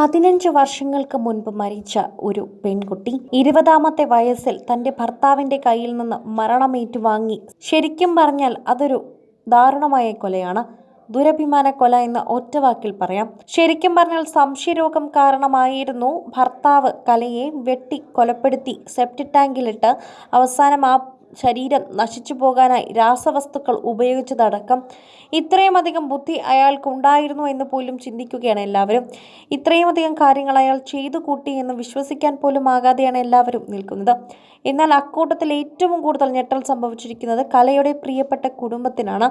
പതിനഞ്ച് വർഷങ്ങൾക്ക് മുൻപ് മരിച്ച ഒരു പെൺകുട്ടി ഇരുപതാമത്തെ വയസ്സിൽ തന്റെ ഭർത്താവിന്റെ കയ്യിൽ നിന്ന് മരണമേറ്റുവാങ്ങി. ശരിക്കും പറഞ്ഞാൽ അതൊരു ദാരുണമായ കൊലയാണ്. ദുരഭിമാന കൊല എന്ന് ഒറ്റവാക്കിൽ പറയാം. ശരിക്കും പറഞ്ഞാൽ സംശയരോഗം കാരണമായിരുന്നു ഭർത്താവ് കലയെ വെട്ടി കൊലപ്പെടുത്തി സെപ്റ്റിക് ടാങ്കിലിട്ട് അവസാനം ആ ശരീരം നശിച്ചു പോകാനായി രാസവസ്തുക്കൾ ഉപയോഗിച്ചതടക്കം ഇത്രയുമധികം ബുദ്ധി അയാൾക്കുണ്ടായിരുന്നു എന്ന് പോലും ചിന്തിക്കുകയാണ് എല്ലാവരും. ഇത്രയുമധികം കാര്യങ്ങൾ അയാൾ ചെയ്തു കൂട്ടി എന്ന് വിശ്വസിക്കാൻ പോലും ആകാതെയാണ് എല്ലാവരും നിൽക്കുന്നത്. എന്നാൽ അക്കൂട്ടത്തിൽ ഏറ്റവും കൂടുതൽ ഞെട്ടൽ സംഭവിച്ചിരിക്കുന്നത് കലയുടെ പ്രിയപ്പെട്ട കുടുംബത്തിനാണ്.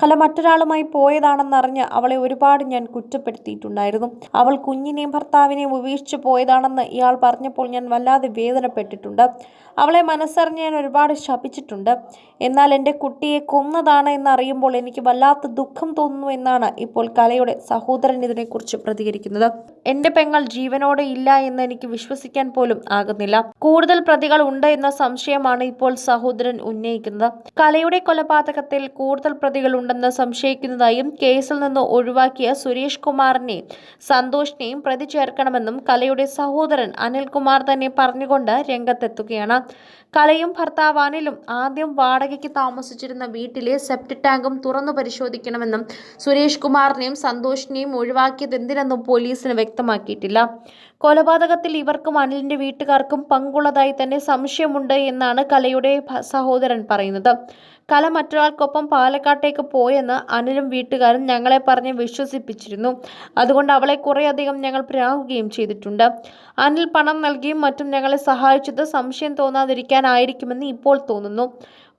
കല മറ്റൊരാളുമായി പോയതാണെന്നറിഞ്ഞ് അവളെ ഒരുപാട് ഞാൻ കുറ്റപ്പെടുത്തിയിട്ടുണ്ടായിരുന്നു. അവൾ കുഞ്ഞിനെയും ഭർത്താവിനെയും ഉപേക്ഷിച്ച് പോയതാണെന്ന് ഇയാൾ പറഞ്ഞപ്പോൾ ഞാൻ വല്ലാതെ വേദനപ്പെട്ടിട്ടുണ്ട്. അവളെ മനസ്സറിഞ്ഞ് ഞാൻ ഒരുപാട് ശപിച്ചിട്ടുണ്ട്. എന്നാൽ എന്റെ കുട്ടിയെ കൊന്നതാണ് എന്നറിയുമ്പോൾ എനിക്ക് വല്ലാത്ത ദുഃഖം തോന്നുന്നു എന്നാണ് ഇപ്പോൾ കലയുടെ സഹോദരൻ ഇതിനെക്കുറിച്ച് പ്രതികരിക്കുന്നത്. എന്റെ പെങ്ങൾ ജീവനോടെ ഇല്ല എന്ന് എനിക്ക് വിശ്വസിക്കാൻ പോലും ആകുന്നില്ല. കൂടുതൽ പ്രതികൾ ഉണ്ട് എന്ന സംശയമാണ് ഇപ്പോൾ സഹോദരൻ ഉന്നയിക്കുന്നത്. കലയുടെ കൊലപാതകത്തിൽ കൂടുതൽ പ്രതികൾ ഉണ്ടെന്ന് സംശയിക്കുന്നതായും കേസിൽ നിന്ന് ഒഴിവാക്കിയ സുരേഷ് കുമാറിനെയും സന്തോഷിനെയും പ്രതി ചേർക്കണമെന്നും കലയുടെ സഹോദരൻ അനിൽകുമാർ തന്നെ പറഞ്ഞുകൊണ്ട് രംഗത്തെത്തുകയാണ്. കലയും ഭർത്താവ് അനിലും ആദ്യം വാടകയ്ക്ക് താമസിച്ചിരുന്ന വീട്ടിലെ സെപ്റ്റ് ടാങ്കും തുറന്നു പരിശോധിക്കണമെന്നും സുരേഷ് കുമാറിനെയും സന്തോഷിനെയും ഒഴിവാക്കിയത് എന്തിനെന്നും പോലീസിന് വ്യക്തമാക്കിയിട്ടില്ല. കൊലപാതകത്തിൽ ഇവർക്കും അനിലിന്റെ വീട്ടുകാർക്കും പങ്കുള്ളതായി തന്നെ സംശയമുണ്ട് എന്നാണ് കലയുടെ സഹോദരൻ പറയുന്നത്. കല മറ്റൊരാൾക്കൊപ്പം പാലക്കാട്ടേക്ക് പോയെന്ന് അനിലും വീട്ടുകാരും ഞങ്ങളെ പറഞ്ഞ് വിശ്വസിപ്പിച്ചിരുന്നു. അതുകൊണ്ട് അവളെ കുറേയധികം ഞങ്ങൾ പ്രാവുകയും ചെയ്തിട്ടുണ്ട്. അനിൽ പണം നൽകിയും മറ്റും ഞങ്ങളെ സഹായിച്ചത് സംശയം തോന്നാതിരിക്കാനായിരിക്കുമെന്ന് ഇപ്പോൾ തോന്നുന്നു.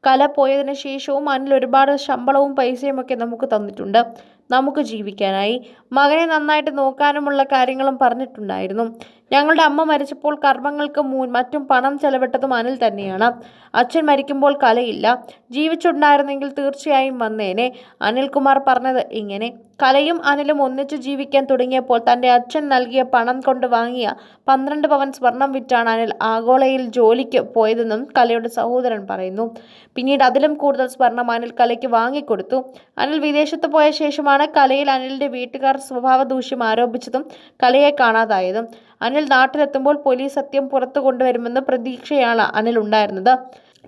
കല പോയതിനു ശേഷവും അനിൽ ഒരുപാട് ശമ്പളവും പൈസയും ഒക്കെ നമുക്ക് തന്നിട്ടുണ്ട്. നമുക്ക് ജീവിക്കാനായി. മകനെ നന്നായിട്ട് നോക്കാനുമുള്ള കാര്യങ്ങളും പറഞ്ഞിട്ടുണ്ടായിരുന്നു. ഞങ്ങളുടെ അമ്മ മരിച്ചപ്പോൾ കർമ്മങ്ങൾക്ക് മറ്റും പണം ചെലവിട്ടതും അനിൽ തന്നെയാണ്. അച്ഛൻ മരിക്കുമ്പോൾ കലയില്ല. ജീവിച്ചുണ്ടായിരുന്നെങ്കിൽ തീർച്ചയായും വന്നേനെ. അനിൽകുമാർ പറഞ്ഞത് ഇങ്ങനെ. കലയും അനിലും ഒന്നിച്ചു ജീവിക്കാൻ തുടങ്ങിയപ്പോൾ തന്റെ അച്ഛൻ നൽകിയ പണം കൊണ്ട് വാങ്ങിയ പന്ത്രണ്ട് പവൻ സ്വർണം വിറ്റാണ് അനിൽ ആഗോളയിൽ ജോലിക്ക് പോയതെന്നും കലയുടെ സഹോദരൻ പറയുന്നു. പിന്നീട് അതിലും കൂടുതൽ സ്വർണം അനിൽ കലയ്ക്ക് വാങ്ങിക്കൊടുത്തു. അനിൽ വിദേശത്ത് പോയ ശേഷമാണ് കലയിൽ അനിലിന്റെ വീട്ടുകാർ സ്വഭാവ ദൂഷ്യം ആരോപിച്ചതും കലയെ കാണാതായതും. അനിൽ നാട്ടിലെത്തുമ്പോൾ പോലീസ് സത്യം പുറത്തു കൊണ്ടുവരുമെന്ന പ്രതീക്ഷയാണ് അനിൽ ഉണ്ടായിരുന്നത്.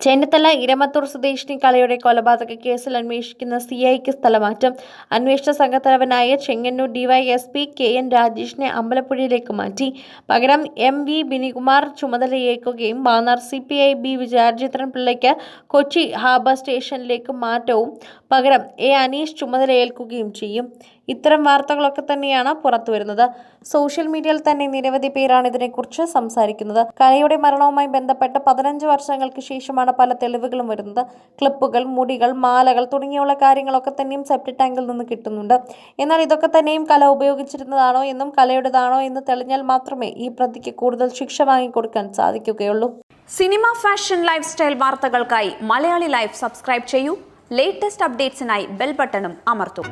ചെന്നിത്തല ഇരമത്തൂർ സ്വദേശിനി കലയുടെ കൊലപാതക കേസിൽ അന്വേഷിക്കുന്ന സി ഐക്ക് സ്ഥലമാറ്റം. അന്വേഷണ സംഘത്തലവനായ ചെങ്ങന്നൂർ ഡിവൈഎസ്പി കെ എൻ രാജേഷിനെ അമ്പലപ്പുഴയിലേക്ക് മാറ്റി. പകരം M V Binikumar ചുമതലയേക്കുകയും Mannar C P I B Vijayarjithran പിള്ളയ്ക്ക് Kochi harbour സ്റ്റേഷനിലേക്ക് മാറ്റവും പകരം എ അനീഷ് ചുമതലയേൽക്കുകയും ചെയ്യും. ഇത്തരം വാർത്തകളൊക്കെ തന്നെയാണ് പുറത്തു വരുന്നത്. സോഷ്യൽ മീഡിയയിൽ തന്നെ നിരവധി പേരാണ് ഇതിനെക്കുറിച്ച് സംസാരിക്കുന്നത്. കലയുടെ മരണവുമായി ബന്ധപ്പെട്ട് പതിനഞ്ച് വർഷങ്ങൾക്ക് ശേഷമാണ് പല തെളിവുകളും വരുന്നത്. ക്ലിപ്പുകൾ മുടികൾ മാലകൾ തുടങ്ങിയുള്ള കാര്യങ്ങളൊക്കെ തന്നെയും സെപ്റ്റി ടാങ്കിൽ നിന്ന് കിട്ടുന്നുണ്ട്. എന്നാൽ ഇതൊക്കെ തന്നെയും കല ഉപയോഗിച്ചിരുന്നതാണോ എന്നും കലയുടേതാണോ എന്ന് തെളിഞ്ഞാൽ മാത്രമേ ഈ പ്രതിക്ക് കൂടുതൽ ശിക്ഷ വാങ്ങിക്കൊടുക്കാൻ സാധിക്കുകയുള്ളൂ. സിനിമ ഫാഷൻ ലൈഫ് സ്റ്റൈൽ വാർത്തകൾക്കായി മലയാളി ലൈഫ് സബ്സ്ക്രൈബ് ചെയ്യൂ. ലേറ്റസ്റ്റ് അപ്ഡേറ്റ്സിനായി ബെൽ ബട്ടണും അമർത്തും.